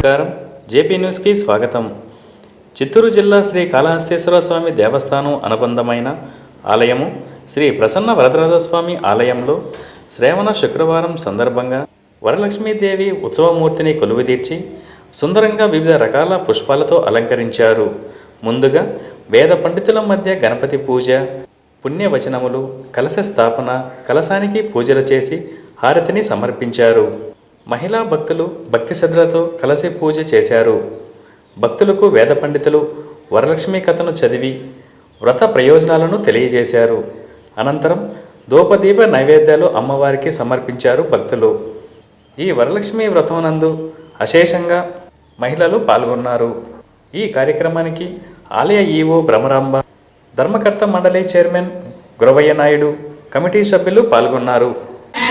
నమస్కారం. జేపీ న్యూస్కి స్వాగతం. చిత్తూరు జిల్లా శ్రీ కాళహస్తేశ్వర స్వామి దేవస్థానం అనుబంధమైన ఆలయము శ్రీ ప్రసన్న వరదరాజ స్వామి ఆలయంలో శ్రావణ శుక్రవారం సందర్భంగా వరలక్ష్మీదేవి ఉత్సవమూర్తిని కొలువుదీర్చి సుందరంగా వివిధ రకాల పుష్పాలతో అలంకరించారు. ముందుగా వేద పండితుల మధ్య గణపతి పూజ పుణ్యవచనములు కలశ స్థాపన కలశానికి పూజలు చేసి హారతిని సమర్పించారు. మహిళా భక్తులు భక్తి శ్రద్ధలతో కలసి పూజ చేశారు. భక్తులకు వేద పండితులు వరలక్ష్మి కథను చదివి వ్రత ప్రయోజనాలను తెలియజేశారు. అనంతరం దూపదీప నైవేద్యాలు అమ్మవారికి సమర్పించారు భక్తులు. ఈ వరలక్ష్మి వ్రతమునందు అశేషంగా మహిళలు పాల్గొన్నారు. ఈ కార్యక్రమానికి ఆలయ ఈవో భ్రమరాంబ ధర్మకర్త మండలి చైర్మన్ గురవయ్య నాయుడు కమిటీ సభ్యులు పాల్గొన్నారు.